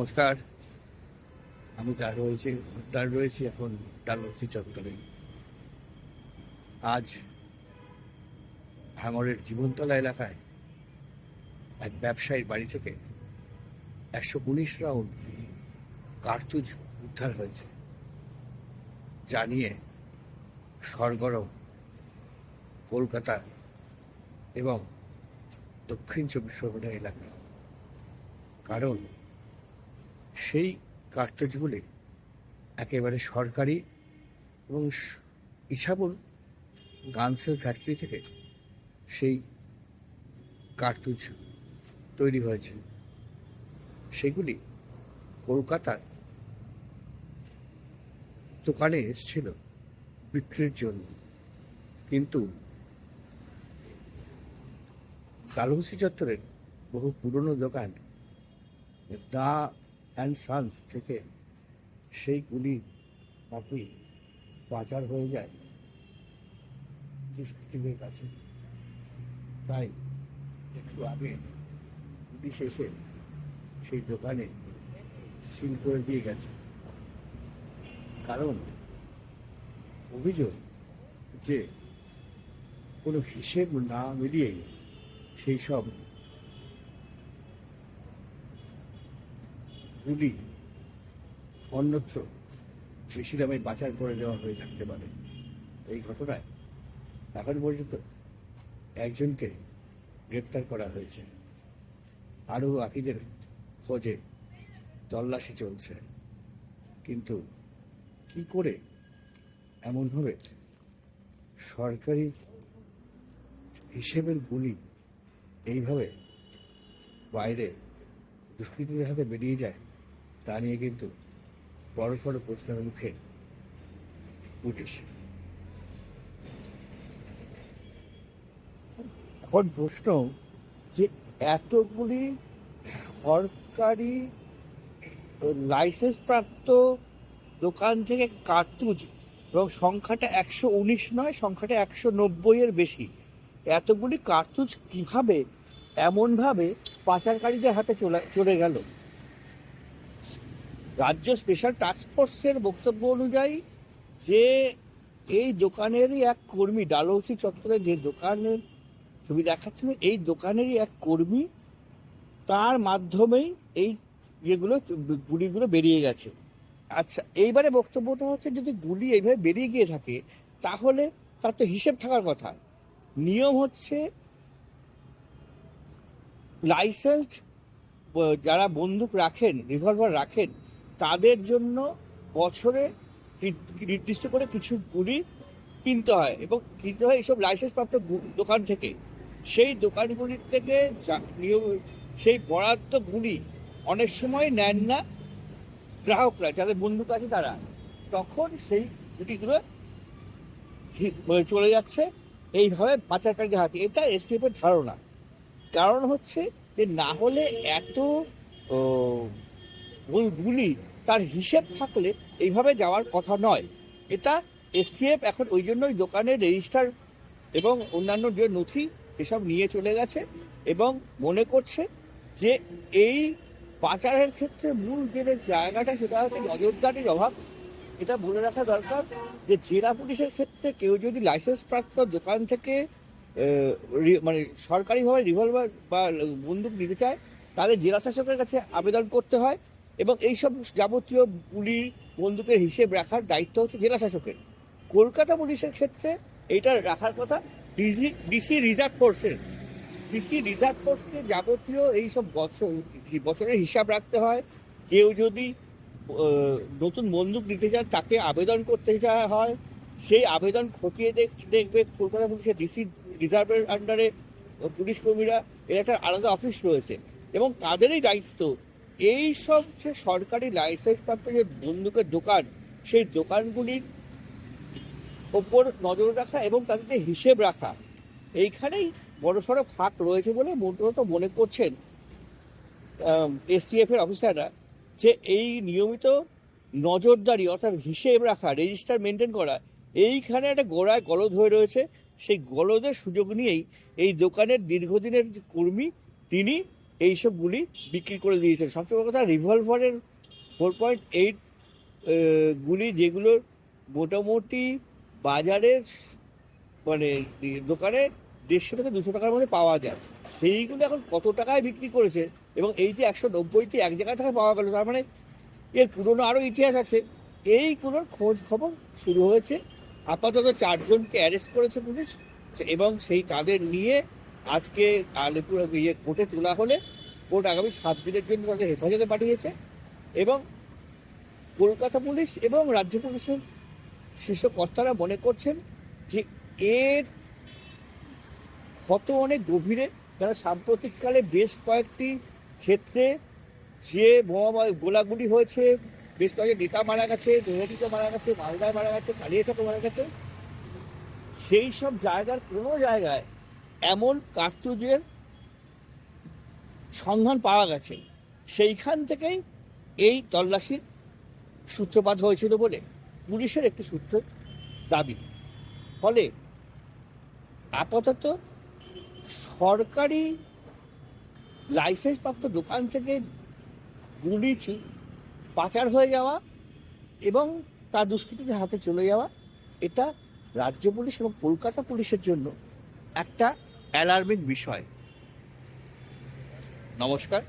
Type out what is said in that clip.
নমস্কার। আমি দাঁড় রয়েছি দাঁড় রয়েছি এখন ডালহসি চত্বরে। আজ ভাঙড়ের জীবনতলা এলাকায় এক ব্যবসায়ীর বাড়ি থেকে একশো উনিশ রাউন্ড কার্তুজ উদ্ধার হয়েছে। যা নিয়ে সরগরম কলকাতা এবং দক্ষিণ চব্বিশ পরগনা এলাকা কারণ সেই কার্তুজগুলি একেবারে সরকারি এবং ইছাবুল গানসেল ফ্যাক্টরি থেকে সেই কার্তুজ তৈরি হয়েছে। সেগুলি কলকাতার দোকানে এসেছিল বিক্রির জন্য। কিন্তু কালহসি চত্বরের বহু পুরনো দোকান দা অ্যান্ড সান্স থেকে সেইগুলি নাকি পাচার হয়ে যায়। দুষ্কৃতীদের কাছে? তাই একটু আগে পুলিশ এসে সেই দোকানে সিল করে দিয়ে গেছে। কারণ অভিযোগ যে কোনো হিসেব না মিলিয়ে সেই সব গুলি অন্যত্র বেশি দামে পাচার করে দেওয়া হয়ে থাকতে পারে। এই ঘটনায় এখন পর্যন্ত একজনকে গ্রেপ্তার করা হয়েছে। আরও বাকিদের খোঁজে তল্লাশি চলছে। কিন্তু কি করে এমনভাবে সরকারি হিসেবের গুলি এইভাবে বাইরে দুষ্কৃতীদের হাতে বেরিয়ে যায়? তা নিয়ে কিন্তু বড় সড় প্রশ্নের মুখে পুলিশ এখন প্রশ্ন যে এতগুলি সরকারি লাইসেন্স প্রাপ্ত দোকান থেকে কার্তুজ এবং সংখ্যাটা একশো উনিশ নয়, সংখ্যাটা একশো নব্বইয়ের বেশি। এতগুলি কার্তুজ কীভাবে, এমনভাবে পাচারকারীদের হাতে চলে চলে গেল? রাজ্য স্পেশাল টাস্ক ফোর্সের বক্তব্য অনুযায়ী যে এই দোকানেরই এক কর্মী, ডালহৌসি চত্বরে যে দোকানের ছবি দেখাচ্ছেন, এই দোকানেরই এক কর্মী তার মাধ্যমেই এই ইয়েগুলো, গুলিগুলো বেরিয়ে গেছে। আচ্ছা এইবারে বক্তব্যটা হচ্ছে যদি গুলি এইভাবে বেরিয়ে গিয়ে থাকে, তাহলে তার তো হিসেব থাকার কথা। নিয়ম হচ্ছে লাইসেন্সড যারা বন্দুক রাখেন রিভলভার রাখেন তাদের জন্য বছরে নির্দিষ্ট করে কিছু গুলি কিনতে হয় এবং কিনতে হয় এইসব লাইসেন্স প্রাপ্ত গু- দোকান থেকে। সেই দোকানগুলির থেকে সেই বরাদ্দ গুলি অনেক সময় নেন না গ্রাহকরা, যাদের বন্দুক আছে তারা। তখন সেই গুটিগুলো মানে চলে যাচ্ছে। এইভাবে পাচারকারীদের হাতে। এটা এসটিএফের ধারণা। কারণ হচ্ছে যে না হলে এত গুলি তার হিসেব থাকলে এইভাবে যাওয়ার কথা নয়। এটা এসটিএফ এখন ওই জন্যই দোকানের রেজিস্টার এবং অন্যান্য যে নথি এসব নিয়ে চলে গেছে এবং মনে করছে যে এই পাচারের ক্ষেত্রে মূল যে জায়গাটা সেটা হচ্ছে নজরদারির অভাব। এটা বলে রাখা দরকার যে জেলা পুলিশের ক্ষেত্রে কেউ যদি লাইসেন্স প্রাপ্ত দোকান থেকে মানে সরকারিভাবে রিভলভার বা বন্দুক নিতে চায় তাদের জেলা শাসকের কাছে আবেদন করতে হয়। এবং এইসব যাবতীয় গুলি বন্দুকের হিসেব রাখার দায়িত্ব হচ্ছে জেলা শাসকের। কলকাতা পুলিশের ক্ষেত্রে এটা রাখার কথা ডিসি ডিসি রিজার্ভ ফোর্সের। ডিসি রিজার্ভ ফোর্সকে যাবতীয় এইসব বছর, বছরের হিসাব রাখতে হয়। কেউ যদি নতুন বন্দুক নিতে চান তাকে আবেদন করতে যাওয়া হয়, সেই আবেদন খতিয়ে দেখ, দেখবে কলকাতা পুলিশের ডিসি রিজার্ভের আন্ডারে পুলিশ কর্মীরা, এর একটা আলাদা অফিস রয়েছে। এবং তাদেরই দায়িত্ব এই সব যে সরকারি লাইসেন্স প্রাপ্ত যে বন্দুকের দোকান, সেই দোকানগুলির ওপর নজর রাখা এবং তাদেরকে হিসেব রাখা, এইখানেই বড়সড় ফাঁক রয়েছে বলে মূলত মনে করছেন এসটিএফ এর অফিসাররা যে এই নিয়মিত নজরদারি অর্থাৎ হিসেব রাখা রেজিস্টার মেনটেন করা, এইখানে একটা গোড়ায় গলদ হয়ে রয়েছে। সেই গলদের সুযোগ নিয়েই এই দোকানের দীর্ঘদিনের কর্মী, তিনি এইসব গুলি বিক্রি করে দিয়েছে। সবচেয়ে বড় কথা রিভলভারের ফোর পয়েন্ট এইট গুলি যেগুলোর মোটামুটি বাজারে মানে দোকানে দেড়শো থেকে দুশো টাকার মধ্যে পাওয়া যায়। সেইগুলো এখন কত টাকায় বিক্রি করেছে? এবং এই যে একশো নব্বইটি এক জায়গা থেকে পাওয়া গেল, তার মানে এর পুরনো আরও ইতিহাস আছে। এইগুলোর খোঁজ খবর শুরু হয়েছে। আপাতত চারজনকে অ্যারেস্ট করেছে পুলিশ এবং সেই তাদের নিয়ে আজকে আলিপুর ইয়ে কোর্টে তোলা হলে কোর্ট আগামী সাত দিনের জন্য তাদের হেফাজতে পাঠিয়েছে এবং কলকাতা পুলিশ এবং রাজ্য পুলিশের শীর্ষ কর্তারা মনে করছেন যে এর কত অনেক গভীরে যারা সাম্প্রতিককালে বেশ কয়েকটি ক্ষেত্রে যে বোমা গোলাগুলি হয়েছে, বেশ কয়েকজন নেতা মারা গেছে নৈহাটিতে মারা গেছে, মালদায় মারা গেছে, কালিয়াচকে মারা গেছে, সেই সব জায়গার কোনো জায়গায় এমন কার্তুজের সন্ধান পাওয়া গেছে। সেইখান থেকেই এই তল্লাশির সূত্রপাত হয়েছিল বলে পুলিশের একটি সূত্র দাবি। ফলে আপাতত সরকারি লাইসেন্সপ্রাপ্ত দোকান থেকে গুলি পাচার হয়ে যাওয়া এবং তার দুষ্কৃতীদের হাতে চলে যাওয়া, এটা রাজ্য পুলিশ এবং কলকাতা পুলিশের জন্য একটা অ্যালার্মিং বিষয়। নমস্কার।